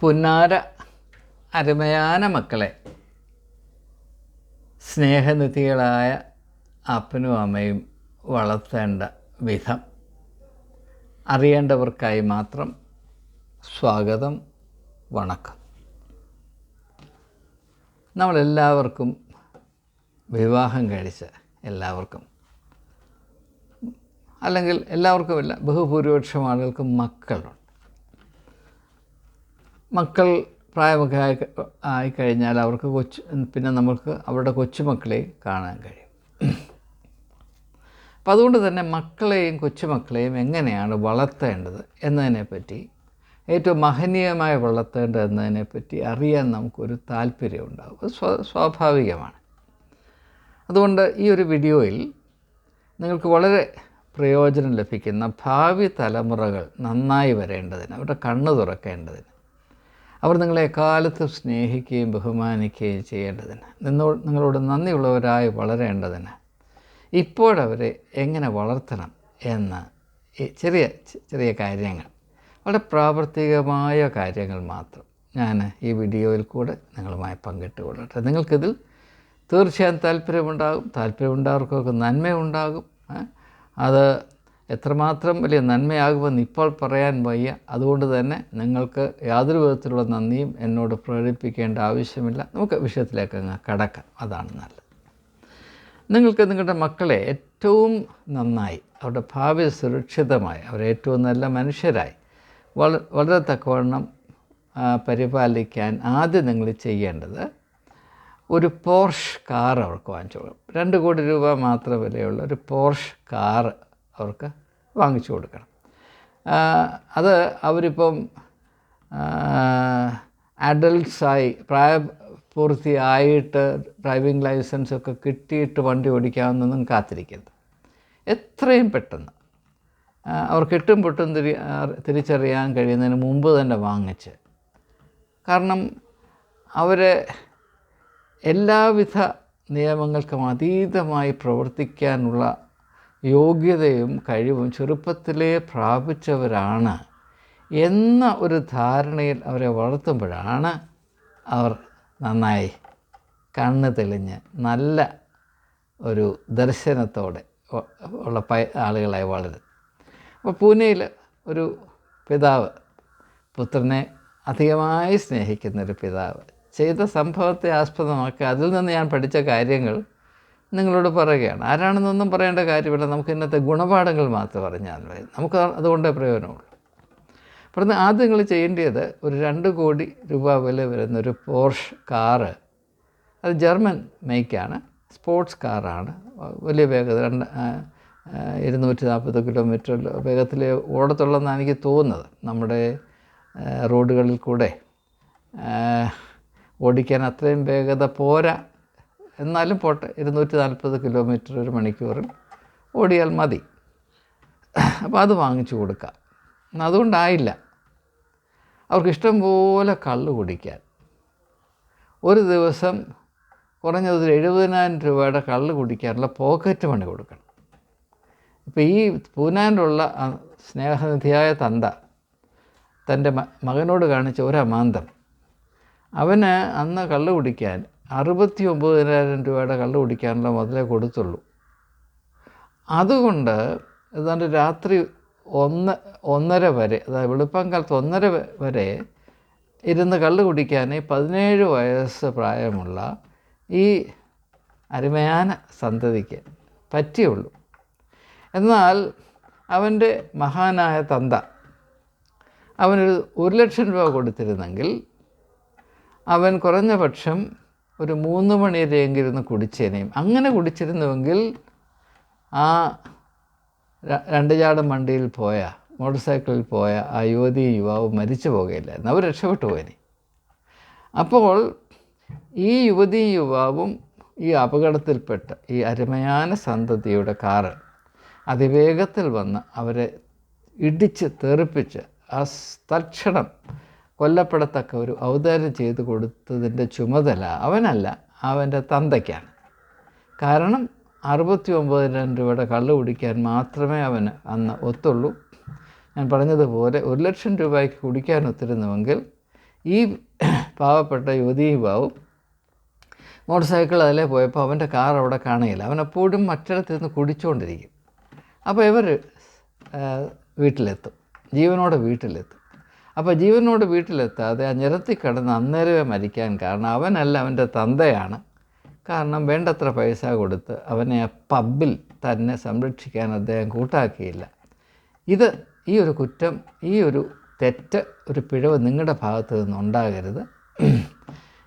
പുന്നാര അരുമയാന മക്കളെ. സ്നേഹനിധികളായ അപ്പനും അമ്മയും വളർത്തേണ്ട വിധം അറിയേണ്ടവർക്കായി മാത്രം സ്വാഗതം വണക്കം. നമ്മളെല്ലാവർക്കും വിവാഹം കഴിച്ച എല്ലാവർക്കും അല്ലെങ്കിൽ എല്ലാവർക്കുമല്ല ബഹുഭൂരിപക്ഷം ആളുകൾക്കും മക്കളുണ്ട്. മക്കൾ പ്രായമൊക്കെ ആയി ആയിക്കഴിഞ്ഞാൽ അവർക്ക് കൊച്ചു പിന്നെ നമ്മൾക്ക് അവരുടെ കൊച്ചുമക്കളെ കാണാൻ കഴിയും. അപ്പം അതുകൊണ്ട് തന്നെ മക്കളെയും കൊച്ചുമക്കളെയും എങ്ങനെയാണ് വളർത്തേണ്ടത് എന്നതിനെപ്പറ്റി ഏറ്റവും മഹനീയമായി വളർത്തേണ്ടത് എന്നതിനെപ്പറ്റി അറിയാൻ നമുക്കൊരു താല്പര്യമുണ്ടാകും അത് സ്വ സ്വാഭാവികമാണ്. അതുകൊണ്ട് ഈ ഒരു വീഡിയോയിൽ നിങ്ങൾക്ക് വളരെ പ്രയോജനം ലഭിക്കുന്ന ഭാവി തലമുറകൾ നന്നായി വരേണ്ടതിന് അവരുടെ കണ്ണ് തുറക്കേണ്ടതിന് അവർ നിങ്ങളെ എക്കാലത്തും സ്നേഹിക്കുകയും ബഹുമാനിക്കുകയും ചെയ്യേണ്ടതിന്. നിന്നോ നിങ്ങളോട് നന്ദിയുള്ളവരായി വളരേണ്ടതിന്. ഇപ്പോഴവരെ എങ്ങനെ വളർത്തണം എന്ന് ചെറിയ ചെറിയ കാര്യങ്ങൾ. വളരെ പ്രാവർത്തികമായ കാര്യങ്ങൾ മാത്രം ഞാൻ ഈ വീഡിയോയിൽ കൂടെ നിങ്ങളുമായി പങ്കിട്ടുകൊള്ളട്ടെ. നിങ്ങൾക്കിതിൽ തീർച്ചയായും താല്പര്യമുണ്ടാകും. താല്പര്യമുണ്ടാകുന്നവർക്കൊക്കെ നന്മയുണ്ടാകും. അത് എത്രമാത്രം വലിയ നന്മയാകുമെന്ന് ഇപ്പോൾ പറയാൻ വയ്യ. അതുകൊണ്ട് തന്നെ നിങ്ങൾക്ക് യാതൊരു വിധത്തിലുള്ള നന്ദിയും എന്നോട് പ്രകടിപ്പിക്കേണ്ട ആവശ്യമില്ല. നമുക്ക് വിഷയത്തിലേക്ക് അങ്ങ് കടക്കാം. അതാണ് നല്ലത്. നിങ്ങൾക്ക് നിങ്ങളുടെ മക്കളെ ഏറ്റവും നന്നായി അവരുടെ ഭാവി സുരക്ഷിതമായി അവരെ ഏറ്റവും നല്ല മനുഷ്യരായി വള വളരെ തക്കവണ്ണം പരിപാലിക്കാൻ ആദ്യം നിങ്ങൾ ചെയ്യേണ്ടത് ഒരു പോർഷ് കാർ അവർക്ക് വാങ്ങിച്ചു കൊടുക്കും രണ്ട് കോടി രൂപ മാത്രം വിലയുള്ള. ഒരു പോർഷ് കാർ അവർക്ക് വാങ്ങിച്ചു കൊടുക്കണം. അത് അവരിപ്പം അഡൽട്ട്സായി പ്രായപൂർത്തിയായിട്ട് ഡ്രൈവിംഗ് ലൈസൻസ് ഒക്കെ കിട്ടിയിട്ട് വണ്ടി ഓടിക്കാമെന്നൊന്നും കാത്തിരിക്കരുത്. എത്രയും പെട്ടെന്ന്. അവർ കിട്ടും പൊട്ടും തിരി തിരിച്ചറിയാൻ കഴിയുന്നതിന് മുമ്പ് തന്നെ വാങ്ങിച്ച്. കാരണം അവരെ എല്ലാവിധ നിയമങ്ങൾക്കും അതീതമായി പ്രവർത്തിക്കാനുള്ള യോഗ്യതയും കഴിവും ചെറുപ്പത്തിലേ പ്രാപിച്ചവരാണ് എന്ന ഒരു ധാരണയിൽ അവരെ വളർത്തുമ്പോഴാണ് അവർ നന്നായി കണ്ണ് തെളിഞ്ഞ് നല്ല ഒരു ദർശനത്തോടെ ഉള്ള പ ആളുകളായി വളരും. അപ്പോൾ പൂനെയിൽ ഒരു പിതാവ് പുത്രനെ അധികമായി സ്നേഹിക്കുന്നൊരു പിതാവ്. ചെയ്ത സംഭവത്തെ ആസ്പദമാക്കി അതിൽ നിന്ന് ഞാൻ പഠിച്ച കാര്യങ്ങൾ നിങ്ങളോട് പറയുകയാണ്. ആരാണെന്നൊന്നും പറയേണ്ട കാര്യമില്ല. നമുക്ക് ഇന്നത്തെ ഗുണപാഠങ്ങൾ മാത്രം പറഞ്ഞാൽ മതി. നമുക്ക് അതുകൊണ്ടേ പ്രയോജനമുള്ളൂ. അപ്പം ആദ്യം നിങ്ങൾ ചെയ്യേണ്ടത് ഒരു രണ്ട് കോടി രൂപ വില വരുന്ന ഒരു പോർഷ് കാറ്. അത് ജർമ്മൻ മേക്കാണ് സ്പോർട്സ് കാറാണ്. വലിയ വേഗത രണ്ട് ഇരുന്നൂറ്റി നാൽപ്പത് കിലോമീറ്റർ വേഗത്തിൽ ഓടത്തുള്ളതെന്നാണ് എനിക്ക് തോന്നുന്നത്. നമ്മുടെ റോഡുകളിൽ കൂടെ ഓടിക്കാൻ അത്രയും വേഗത പോരാ എന്നാലും പോട്ടെ ഇരുന്നൂറ്റി നാൽപ്പത് കിലോമീറ്റർ ഒരു മണിക്കൂറിൽ ഓടിയാൽ മതി. അപ്പോൾ അത് വാങ്ങിച്ചു കൊടുക്കാം. അതുകൊണ്ടായില്ല. അവർക്ക് ഇഷ്ടം പോലെ കള്ള് കുടിക്കാൻ. ഒരു ദിവസം കുറഞ്ഞത് ഒരു എഴുപതിനായിരം രൂപയുടെ കള്ള് കുടിക്കാനുള്ള പോക്കറ്റ് മണി കൊടുക്കണം. ഇപ്പോൾ ഈ പൂനാനിലുള്ള സ്നേഹനിധിയായ തന്ത തന്റെ മകനോട് കാണിച്ച ഒരു ഒരമാന്തം. അവന് അന്ന് കള്ള് കുടിക്കാൻ അറുപത്തി ഒമ്പതിനായിരം രൂപയുടെ കള്ള് കുടിക്കാനുള്ള മുതലേ കൊടുത്തുള്ളൂ. അതുകൊണ്ട് ഏതാണ്ട് രാത്രി ഒന്ന് ഒന്നര വരെ അതായത് വെളുപ്പം കാലത്ത് ഒന്നര വരെ ഇരുന്ന് കള്ള് കുടിക്കാൻ പതിനേഴ് വയസ്സ് പ്രായമുള്ള ഈ അരുമയാന സന്തതിക്ക് പറ്റിയുള്ളൂ. എന്നാൽ അവന്റെ മഹാനായ തന്ത അവനൊരു ഒരു ലക്ഷം രൂപ കൊടുത്തിരുന്നെങ്കിൽ അവൻ കുറഞ്ഞ പക്ഷം ഒരു മൂന്ന് മണി വരെയെങ്കിലും കുടിച്ചേനേയും അങ്ങനെ കുടിച്ചിരുന്നുവെങ്കിൽ ആ രണ്ട് ചാടം വണ്ടിയിൽ പോയ മോട്ടോർ സൈക്കിളിൽ പോയ ആ യുവതി യുവാവ് മരിച്ചു പോകുകയില്ലായിരുന്നു അവർ രക്ഷപ്പെട്ടു പോയനെ. അപ്പോൾ ഈ യുവതി യുവാവും ഈ അപകടത്തിൽപ്പെട്ട ഈ അരുമയാന സന്തതിയുടെ കാറ് അതിവേഗത്തിൽ വന്ന് അവരെ ഇടിച്ച് തെറിപ്പിച്ച് ആ തൽക്ഷണം കൊല്ലപ്പെടത്തക്ക ഒരു ഔദാര്യം ചെയ്തു കൊടുത്തതിന്റെ ചുമതല അവനല്ല അവന്റെ തന്തയ്ക്കാണ്. കാരണം അറുപത്തി ഒമ്പതിനായിരം രൂപയുടെ കള്ള് കുടിക്കാൻ മാത്രമേ അവന് അന്ന് ഒത്തുള്ളൂ. ഞാൻ പറഞ്ഞതുപോലെ ഒരു ലക്ഷം രൂപയ്ക്ക് കുടിക്കാൻ ഒത്തിരുന്നുവെങ്കിൽ ഈ പാവപ്പെട്ട യുവതി യുവാവും മോട്ടോർ സൈക്കിൾ അതിലെ പോയപ്പോൾ അവന്റെ കാർ അവിടെ കാണുകയില്ല. അവനെപ്പോഴും എപ്പോഴും മറ്റിടത്ത് നിന്ന് കുടിച്ചുകൊണ്ടിരിക്കും. അപ്പോൾ ഇവർ വീട്ടിലെത്തും. ജീവനോടെ വീട്ടിലെത്തും. അപ്പോൾ ജീവനോട് വീട്ടിലെത്താതെ ആ നിരത്തി കിടന്ന് അന്നേരമേ മരിക്കാൻ കാരണം അവനല്ല അവന്റെ തന്തയാണ്. കാരണം വേണ്ടത്ര പൈസ കൊടുത്ത് അവനെ ആ പബ്ബിൽ തന്നെ സംരക്ഷിക്കാൻ അദ്ദേഹം കൂട്ടാക്കിയില്ല. ഇത് ഈ ഒരു കുറ്റം ഈ ഒരു തെറ്റ് ഒരു പിഴവ് നിങ്ങളുടെ ഭാഗത്ത് നിന്നുണ്ടാകരുത്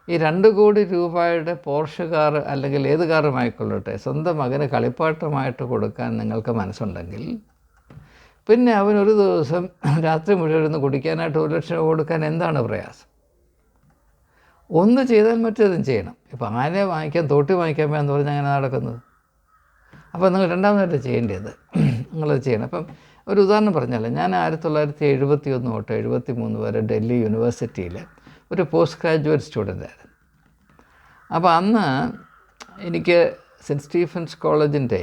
ഈ രണ്ട് കോടി രൂപയുടെ പോർഷ് കാർ അല്ലെങ്കിൽ ഏത് കാറുമായിക്കൊള്ളട്ടെ സ്വന്തം മകന് കളിപ്പാട്ടമായിട്ട് കൊടുക്കാൻ നിങ്ങൾക്ക് മനസ്സുണ്ടെങ്കിൽ പിന്നെ അവൻ ഒരു ദിവസം രാത്രി മുഴുവൻ ഇരുന്ന് കുടിക്കാനായിട്ട് ഒരു ലക്ഷം കൊടുക്കാൻ എന്താണ് പ്രയാസം? ഒന്ന് ചെയ്താൽ മറ്റേതും ചെയ്യണം. ഇപ്പം ആനയെ വാങ്ങിക്കാൻ തോട്ടി വാങ്ങിക്കാൻ എന്ന് പറഞ്ഞാൽ അങ്ങനെ നടക്കുന്നത്. അപ്പോൾ നിങ്ങൾ രണ്ടാമതായിട്ട് ചെയ്യേണ്ടത് നിങ്ങളത് ചെയ്യണം. അപ്പം ഒരു ഉദാഹരണം പറഞ്ഞാൽ ഞാൻ ആയിരത്തി തൊള്ളായിരത്തി എഴുപത്തി ഒന്ന് തൊട്ട് എഴുപത്തി മൂന്ന് വരെ ഡൽഹി യൂണിവേഴ്സിറ്റിയിൽ ഒരു പോസ്റ്റ് ഗ്രാജുവേറ്റ് സ്റ്റുഡന്റ് ആയിരുന്നു. അപ്പോൾ അന്ന് എനിക്ക് സെന്റ് സ്റ്റീഫൻസ് കോളേജിന്റെ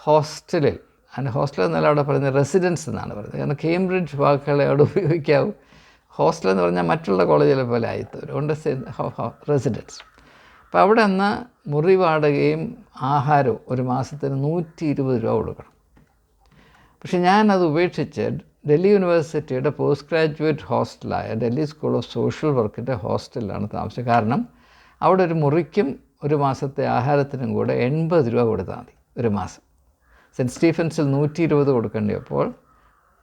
ഹോസ്റ്റലിൽ അതിന് ഹോസ്റ്റൽ എന്നല്ല അവിടെ പറയുന്നത് റെസിഡൻസ് എന്നാണ് പറയുന്നത്. കാരണം കേംബ്രിഡ്ജ് വാക്കുകളെ അവിടെ ഉപയോഗിക്കാവും. ഹോസ്റ്റൽ എന്ന് പറഞ്ഞാൽ മറ്റുള്ള കോളേജിലെ പോലെ ആയിത്തോ അതുകൊണ്ട് റെസിഡൻസ് അപ്പോൾ അവിടെ നിന്ന് മുറി വാടകയും ആഹാരവും ഒരു മാസത്തിന് നൂറ്റി ഇരുപത് രൂപ കൊടുക്കണം. പക്ഷെ ഞാനത് ഉപേക്ഷിച്ച് ഡൽഹി യൂണിവേഴ്സിറ്റിയുടെ പോസ്റ്റ് ഗ്രാജുവേറ്റ് ഹോസ്റ്റലായ ഡൽഹി സ്കൂൾ ഓഫ് സോഷ്യൽ വർക്കിന്റെ ഹോസ്റ്റലിലാണ് താമസിച്ചത്. കാരണം അവിടെ ഒരു മുറിക്കും ഒരു മാസത്തെ ആഹാരത്തിനും കൂടെ എൺപത് രൂപ കൊടുത്താൽ മതി ഒരു മാസം. സെന്റ് സ്റ്റീഫൻസിൽ നൂറ്റി ഇരുപത് കൊടുക്കേണ്ടപ്പോൾ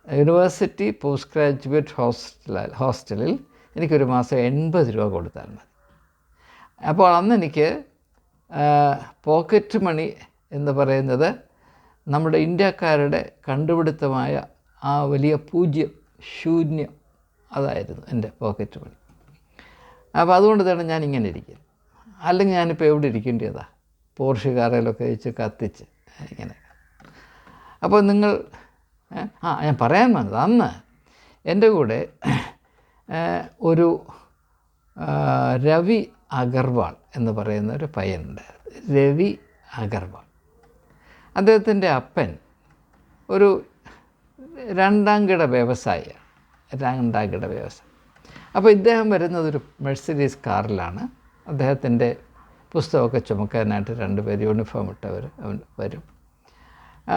യൂണിവേഴ്സിറ്റി പോസ്റ്റ് ഗ്രാജുവേറ്റ് ഹോസ്റ്റലിൽ ഹോസ്റ്റലിൽ എനിക്കൊരു മാസം എൺപത് രൂപ കൊടുത്താൽ മതി. അപ്പോൾ അന്ന് എനിക്ക് പോക്കറ്റ് മണി എന്ന് പറയുന്നത് നമ്മുടെ ഇന്ത്യക്കാരുടെ കണ്ടുപിടുത്തമായ ആ വലിയ പൂജ്യം ശൂന്യം അതായിരുന്നു എന്റെ പോക്കറ്റ് മണി. അപ്പോൾ അതുകൊണ്ട് തന്നെ ഞാൻ ഇങ്ങനെ ഇരിക്കുന്നത് അല്ലെങ്കിൽ ഞാനിപ്പോൾ എവിടെ ഇരിക്കേണ്ടതാ പോർഷ് കാറയിലൊക്കെ വെച്ച് കത്തിച്ച് ഇങ്ങനെ. അപ്പോൾ നിങ്ങൾ ആ ഞാൻ പറയാൻ വന്നത് അന്ന് എന്റെ കൂടെ ഒരു രവി അഗർവാൾ എന്ന് പറയുന്ന ഒരു പയ്യനുണ്ടായിരുന്നു രവി അഗർവാൾ. അദ്ദേഹത്തിന്റെ അപ്പൻ ഒരു രണ്ടാം കിട വ്യവസായിയാണ്. രണ്ടാം കിട വ്യവസായി. അപ്പോൾ ഇദ്ദേഹം വരുന്നത് ഒരു മെഴ്സിഡീസ് കാറിലാണ്. അദ്ദേഹത്തിന്റെ പുസ്തകമൊക്കെ ചുമക്കാനായിട്ട് രണ്ടുപേർ യൂണിഫോം ഇട്ടവർ അവൻ വരും.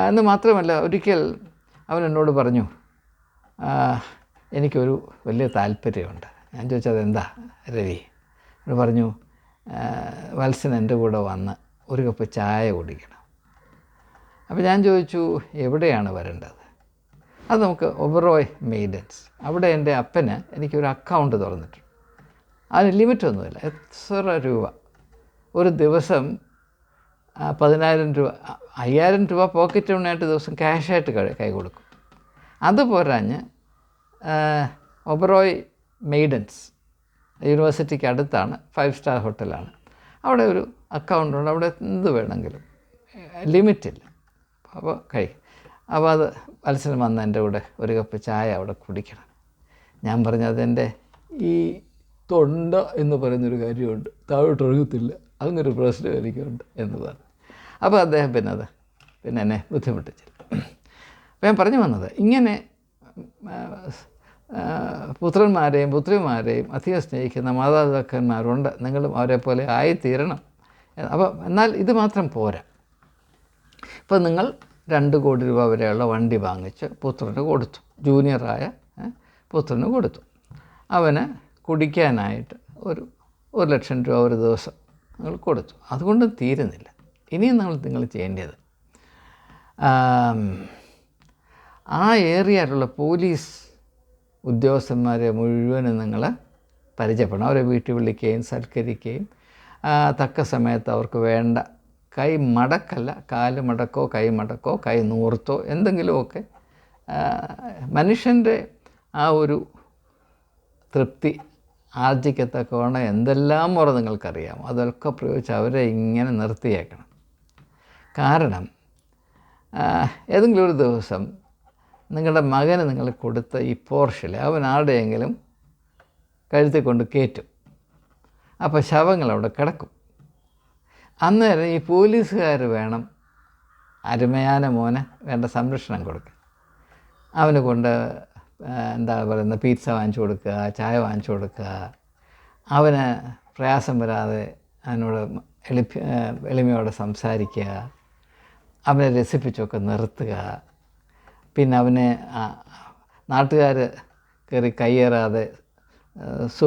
എന്ന് മാത്രമല്ല ഒരിക്കൽ അവൻ എന്നോട് പറഞ്ഞു എനിക്കൊരു വലിയ താല്പര്യമുണ്ട്. ഞാൻ ചോദിച്ചത് എന്താ രവി? എന്നോട് പറഞ്ഞു വത്സൻ എന്റെ കൂടെ വന്ന് ഒരു കപ്പ് ചായ കുടിക്കണം. അപ്പോൾ ഞാൻ ചോദിച്ചു എവിടെയാണ് വരേണ്ടത്? അത് നമുക്ക് ഒബറോയ് മെയ്ഡൻസ് അവിടെ എന്റെ അപ്പന് എനിക്കൊരു അക്കൗണ്ട് തുറന്നിട്ടുണ്ട്. അതിന് ലിമിറ്റൊന്നുമില്ല. എത്ര രൂപ? ഒരു ദിവസം പതിനായിരം രൂപ അയ്യായിരം രൂപ പോക്കറ്റ് മണിയായിട്ട് ദിവസം ക്യാഷായിട്ട് കൈ കൊടുക്കും. അത് പോരാഞ്ഞ് ഒബറോയ് മെയ്ഡൻസ് യൂണിവേഴ്സിറ്റിക്ക് അടുത്താണ് ഫൈവ് സ്റ്റാർ ഹോട്ടലാണ് അവിടെ ഒരു അക്കൗണ്ട് ഉണ്ട്. അവിടെ എന്ത് വേണമെങ്കിലും ലിമിറ്റില്ല അപ്പോൾ കഴിക്കും അപ്പോൾ അത് മത്സരം വന്ന് എന്റെ കൂടെ ഒരു കപ്പ് ചായ അവിടെ കുടിക്കണം. ഞാൻ പറഞ്ഞു എന്റെ ഈ തൊണ്ട എന്ന് പറയുന്നൊരു കാര്യമുണ്ട്. താഴോട്ട് ഒഴുകത്തില്ല. അങ്ങനൊരു പ്രശ്നം എനിക്കുണ്ട് എന്ന് പറഞ്ഞു അപ്പോൾ അദ്ദേഹം പിന്നെ അത് പിന്നെ എന്നെ ബുദ്ധിമുട്ടിച്ചില്ല. അപ്പോൾ ഞാൻ പറഞ്ഞു വന്നത് ഇങ്ങനെ പുത്രന്മാരെയും പുത്രിമാരെയും അധികം സ്നേഹിക്കുന്ന മാതാപിതാക്കന്മാരുണ്ട്. നിങ്ങളും അവരെ പോലെ ആയിത്തീരണം. അപ്പോൾ എന്നാൽ ഇത് മാത്രം പോരാ. ഇപ്പോൾ നിങ്ങൾ രണ്ട് കോടി രൂപ വരെയുള്ള വണ്ടി വാങ്ങിച്ച് പുത്രന് കൊടുത്തു. ജൂനിയറായ പുത്രന് കൊടുത്തു. അവന് കുടിക്കാനായിട്ട് ഒരു ഒരു ലക്ഷം രൂപ ഒരു ദിവസം നിങ്ങൾ കൊടുത്തു. അതുകൊണ്ടും തീരുന്നില്ല. ഇനിയും നമ്മൾ നിങ്ങൾ ചെയ്യേണ്ടത്. ആ ഏരിയയിലുള്ള പോലീസ് ഉദ്യോഗസ്ഥന്മാരെ മുഴുവനും നിങ്ങൾ പരിചയപ്പെടണം. അവരെ വീട്ടിൽ വിളിക്കുകയും സൽക്കരിക്കുകയും തക്ക സമയത്ത് അവർക്ക് വേണ്ട കൈ മടക്കല്ല കാൽ മടക്കോ കൈ മടക്കോ കൈ നൂർത്തോ എന്തെങ്കിലുമൊക്കെ മനുഷ്യന്റെ ആ ഒരു തൃപ്തി ആർജിക്കത്തക്കവണ്ണം എന്തെല്ലാം മുറ നിങ്ങൾക്കറിയാം അതൊക്കെ പ്രയോഗിച്ച് അവരെ ഇങ്ങനെ നിർത്തിയേക്കണം. കാരണം ഏതെങ്കിലും ഒരു ദിവസം നിങ്ങളുടെ മകന് നിങ്ങൾ കൊടുത്ത ഈ പോർഷിൽ അവൻ ആരുടെയെങ്കിലും കഴുത്തിൽ കൊണ്ട് കയറ്റും അപ്പോൾ ശവങ്ങൾ അവിടെ കിടക്കും. അന്നേരം ഈ പോലീസുകാർ വേണം അരുമയാന മോനെ വേണ്ട സംരക്ഷണം കൊടുക്കുക അവന് കൊണ്ട് എന്താ പറയുന്നത് പീറ്റ്സ വാങ്ങിച്ചു കൊടുക്കുക ചായ വാങ്ങിച്ചു കൊടുക്കുക അവന് പ്രയാസം വരാതെ അവനോട് എളിപ്പ എളിമയോടെ സംസാരിക്കുക അവനെ രസിപ്പിച്ചൊക്കെ നിർത്തുക. പിന്നെ അവനെ നാട്ടുകാർ കയറി കയ്യേറാതെ സു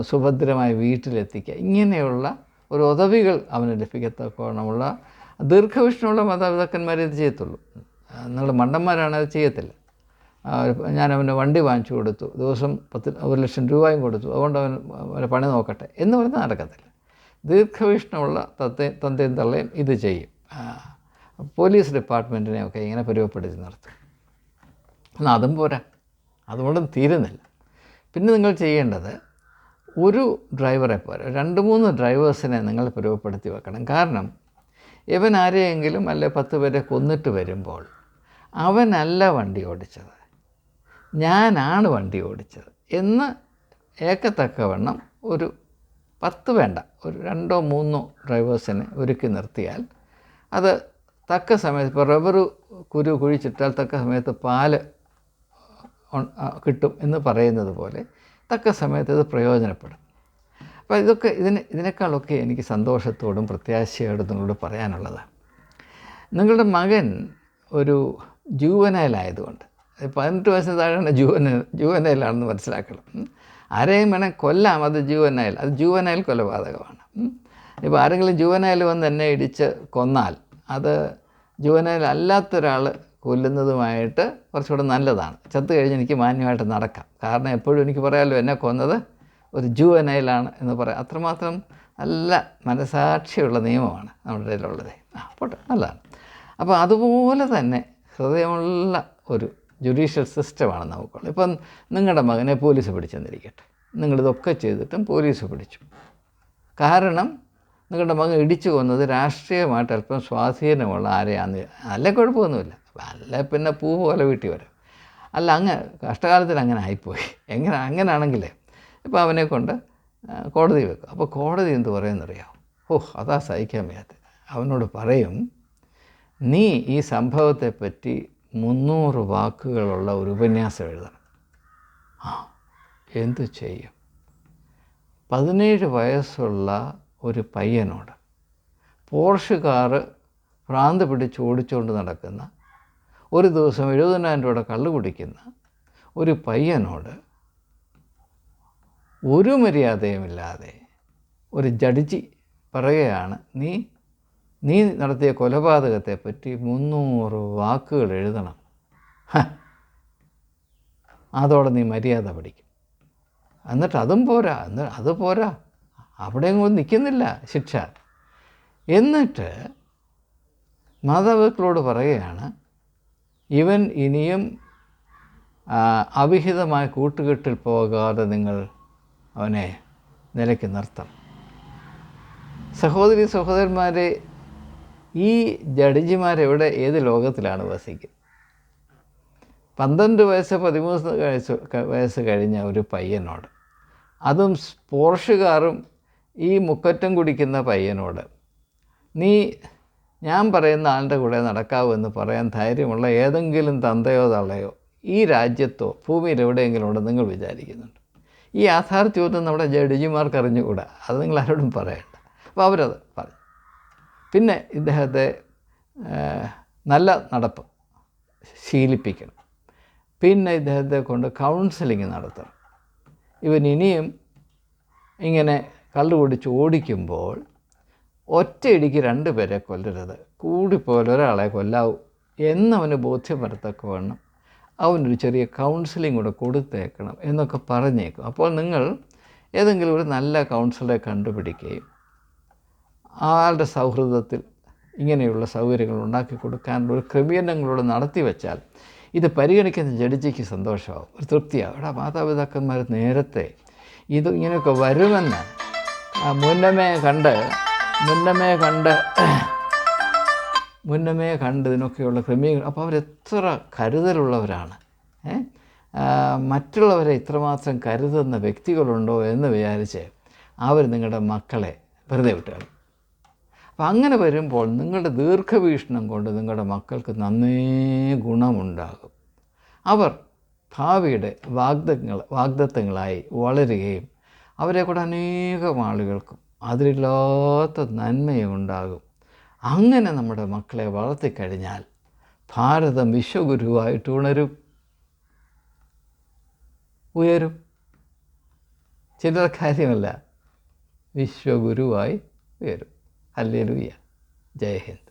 സുഭദ്രമായി വീട്ടിലെത്തിക്കുക. ഇങ്ങനെയുള്ള ഒരു ഉദവികൾ അവന് ലഭിക്കത്തക്കോണമുള്ള ദീർഘവിഷ്ണുള്ള മാതാപിതാക്കന്മാരെ ഇത് ചെയ്യത്തുള്ളൂ. നിങ്ങൾ മണ്ടന്മാരാണ് അത് ചെയ്യത്തില്ല. ഞാൻ വണ്ടി വാങ്ങിച്ചു കൊടുത്തു. ദിവസം പത്ത് ഒരു ലക്ഷം രൂപയും കൊടുത്തു. അതുകൊണ്ട് അവൻ പണി നോക്കട്ടെ. എന്ന് പറഞ്ഞാൽ നടക്കത്തില്ല. ദീർഘവിഷ്ണുള്ള തത്തെ തന്തയും തള്ളയും ഇത് ചെയ്യും. പോലീസ് ഡിപ്പാർട്ട്മെന്റിനെയൊക്കെ ഇങ്ങനെ പരിവപ്പെടുത്തി നിർത്തും എന്നാൽ അതും പോരാ. അതുകൊണ്ടും തീരുന്നില്ല. പിന്നെ നിങ്ങൾ ചെയ്യേണ്ടത് ഒരു ഡ്രൈവറെ പോരാ രണ്ട് മൂന്ന് ഡ്രൈവേഴ്സിനെ നിങ്ങൾ പരിവപ്പെടുത്തി വെക്കണം. കാരണം ഇവൻ ആരെയെങ്കിലും അല്ലെ പത്ത് പേരെ കൊന്നിട്ട് വരുമ്പോൾ അവനല്ല വണ്ടി ഓടിച്ചത്. ഞാനാണ് വണ്ടി ഓടിച്ചത് എന്ന് ഏക്കത്തക്കവണ്ണം ഒരു പത്ത് വേണ്ട ഒരു രണ്ടോ മൂന്നോ ഡ്രൈവേഴ്സിനെ ഒരുക്കി നിർത്തിയാൽ അത് തക്ക സമയത്ത് ഇപ്പോൾ റബ്ബർ കുരു കുഴിച്ചിട്ടാൽ തക്ക സമയത്ത് പാൽ കിട്ടും എന്ന് പറയുന്നത് പോലെ തക്ക സമയത്ത് ഇത് പ്രയോജനപ്പെടും അപ്പോൾ ഇതൊക്കെ ഇതിന് ഇതിനേക്കാളൊക്കെ എനിക്ക് സന്തോഷത്തോടും പ്രത്യാശയോടും നിങ്ങളോട് പറയാനുള്ളത് നിങ്ങളുടെ മകൻ ഒരു ജൂവനയിലായതുകൊണ്ട് പതിനെട്ട് വയസ്സിന് താഴെയാണ് ജൂവന ജൂവനയിലാണെന്ന് മനസ്സിലാക്കണം. ആരെയും വേണേൽ കൊല്ലാം അത് ജൂവനയിൽ അത് ജൂവനയിൽ കൊലപാതകമാണ്. ഇപ്പോൾ ആരെങ്കിലും ജൂവനയിൽ വന്ന് എന്നെ ഇടിച്ച് കൊന്നാൽ അത് അല്ലാത്ത ഒരാൾ കൊല്ലുന്നതുമായിട്ട് കുറച്ചുകൂടെ നല്ലതാണ്. ചത്തു കഴിഞ്ഞ് എനിക്ക് മാന്യമായിട്ട് നടക്കാം. കാരണം എപ്പോഴും എനിക്ക് പറയാമല്ലോ എന്നെ കൊന്നത് ഒരു ജുവനൈലാണ് എന്ന് പറയാം. അത്രമാത്രം നല്ല മനസാക്ഷിയുള്ള നിയമമാണ് നമ്മുടെ ഇടയിലുള്ളത് ആ പോട്ടെ നല്ലതാണ്. അപ്പോൾ അതുപോലെ തന്നെ ഹൃദയമുള്ള ഒരു ജുഡീഷ്യൽ സിസ്റ്റമാണ് നമുക്കുള്ളത്. ഇപ്പം നിങ്ങളുടെ മകനെ പോലീസ് പിടിച്ചെന്നിരിക്കട്ടെ. നിങ്ങളിതൊക്കെ ചെയ്തിട്ടും പോലീസ് പിടിച്ചു. കാരണം നിങ്ങളുടെ മകൻ ഇടിച്ചു കൊന്നത് രാഷ്ട്രീയമായിട്ട് അല്പം സ്വാധീനമുള്ള ആരെയാന്ന്. അല്ല കുഴപ്പമൊന്നുമില്ല. അല്ല പിന്നെ പൂ പോലെ വീട്ടിൽ വരും. അല്ല അങ്ങ് കഷ്ടകാലത്തിൽ അങ്ങനെ ആയിപ്പോയി. എങ്ങനെ അങ്ങനെയാണെങ്കിൽ ഇപ്പോൾ അവനെ കൊണ്ട് കോടതി വെക്കും. അപ്പോൾ കോടതി എന്ത് പറയുമെന്നറിയാം ഓ അതാ സഹിക്കാൻ വയ്യാത്ത. അവനോട് പറയും നീ ഈ സംഭവത്തെപ്പറ്റി മുന്നൂറ് വാക്കുകളുള്ള ഒരു ഉപന്യാസം എഴുതണം. ആ എന്തു ചെയ്യും? പതിനേഴ് വയസ്സുള്ള ഒരു പയ്യനോട്. പോർഷ് കാറ് ഭ്രാന്ത് പിടിച്ച് ഓടിച്ചുകൊണ്ട് നടക്കുന്ന ഒരു ദിവസം എഴുപതിനായിരം രൂപയുടെ കള്ളു കുടിക്കുന്ന ഒരു പയ്യനോട് ഒരു മര്യാദയുമില്ലാതെ ഒരു ജഡ്ജി പറയുകയാണ് നീ നീ നടത്തിയ കൊലപാതകത്തെപ്പറ്റി മുന്നൂറ് വാക്കുകൾ എഴുതണം. അതോടെ നീ മര്യാദ പഠിക്കും. എന്നിട്ട് അതും പോരാ എന്ന് അത് പോരാ. അവിടെ അങ്ങ് നിൽക്കുന്നില്ല ശിക്ഷ. എന്നിട്ട് മാതാപിതാക്കളോട് പറയുകയാണ് ഇവൻ ഇനിയും അവിഹിതമായ കൂട്ടുകെട്ടിൽ പോകാതെ നിങ്ങൾ അവനെ നിലയ്ക്ക് നിർത്തണം. സഹോദരി സഹോദരന്മാരെ ഈ ജഡ്ജിമാരെവിടെ ഏത് ലോകത്തിലാണ് വസിക്കുന്നത്? പന്ത്രണ്ട് വയസ്സ് പതിമൂന്ന് വയസ്സ് വയസ്സ് കഴിഞ്ഞ ഒരു പയ്യനോട് അതും പോർഷുകാരും ഈ മുക്കറ്റം കുടിക്കുന്ന പയ്യനോട് നീ ഞാൻ പറയുന്ന ആളുടെ കൂടെ നടക്കാവൂ എന്ന് പറയാൻ ധൈര്യമുള്ള ഏതെങ്കിലും തന്തയോ തള്ളയോ ഈ രാജ്യത്തോ ഭൂമിയിൽ എവിടെയെങ്കിലും ഉണ്ടോ നിങ്ങൾ വിചാരിക്കുന്നുണ്ട്. ഈ യാഥാർത്ഥ്യമൊന്നും നമ്മുടെ ജഡ്ജിമാർക്ക് അറിഞ്ഞുകൂടാ? അത് നിങ്ങൾ ആരോടും പറയണ്ട. അപ്പോൾ അവരത് പറഞ്ഞു. പിന്നെ ഇദ്ദേഹത്തെ നല്ല നടപ്പ് ശീലിപ്പിക്കണം. പിന്നെ ഇദ്ദേഹത്തെ കൊണ്ട് കൗൺസിലിംഗ് നടത്തണം. ഇവൻ ഇനിയും ഇങ്ങനെ കള്ളു കുടിച്ച് ഓടിക്കുമ്പോൾ ഒറ്റയിടിക്ക് രണ്ട് പേരെ കൊല്ലരുത്. കൂടിപ്പോലെ ഒരാളെ കൊല്ലാവൂ. എന്നവന് ബോധ്യപ്പെടുത്തൊക്കെ വേണം. അവനൊരു ചെറിയ കൗൺസിലിംഗ് കൂടെ കൊടുത്തേക്കണം എന്നൊക്കെ പറഞ്ഞേക്കും. അപ്പോൾ നിങ്ങൾ ഏതെങ്കിലും ഒരു നല്ല കൗൺസിലറെ കണ്ടുപിടിക്കുകയും ആളുടെ സൗഹൃദത്തിൽ ഇങ്ങനെയുള്ള സൗകര്യങ്ങൾ ഉണ്ടാക്കി കൊടുക്കാനുള്ള ഒരു ക്രമീകരണങ്ങളോട് നടത്തി വെച്ചാൽ ഇത് പരിഗണിക്കുന്ന ജഡ്ജിക്ക് സന്തോഷമാവും. ഒരു തൃപ്തിയാവും. ഇവിടെ മാതാപിതാക്കന്മാർ നേരത്തെ ഇത് ഇങ്ങനെയൊക്കെ വരുമെന്ന് മുന്നമേ കണ്ട് മുന്നമേ കണ്ട് മുന്നമേ കണ്ട് ഇതിനൊക്കെയുള്ള ക്രമീകരണം. അപ്പോൾ അവരെത്ര കരുതലുള്ളവരാണ് മറ്റുള്ളവരെ ഇത്രമാത്രം കരുതുന്ന വ്യക്തികളുണ്ടോ എന്ന് വിചാരിച്ച് അവർ നിങ്ങളുടെ മക്കളെ വെറുതെ വിട്ടുകൾ അപ്പം അങ്ങനെ വരുമ്പോൾ നിങ്ങളുടെ ദീർഘവീക്ഷണം കൊണ്ട് നിങ്ങളുടെ മക്കൾക്ക് നന്നേ ഗുണമുണ്ടാകും. അവർ ഭാവിയുടെ വാഗ്ദങ്ങൾ വാഗ്ദത്തങ്ങളായി വളരുകയും അവരെ കൂടെ അനേകം ആളുകൾക്കും അതിലില്ലാത്ത നന്മയും ഉണ്ടാകും അങ്ങനെ നമ്മുടെ മക്കളെ വളർത്തിക്കഴിഞ്ഞാൽ ഭാരതം വിശ്വഗുരുവായിട്ട് ഉണരും. ഉയരും. ചില കാര്യമല്ല വിശ്വഗുരുവായി ഉയരും. അല്ലേ ജയ ഹിന്ദ്.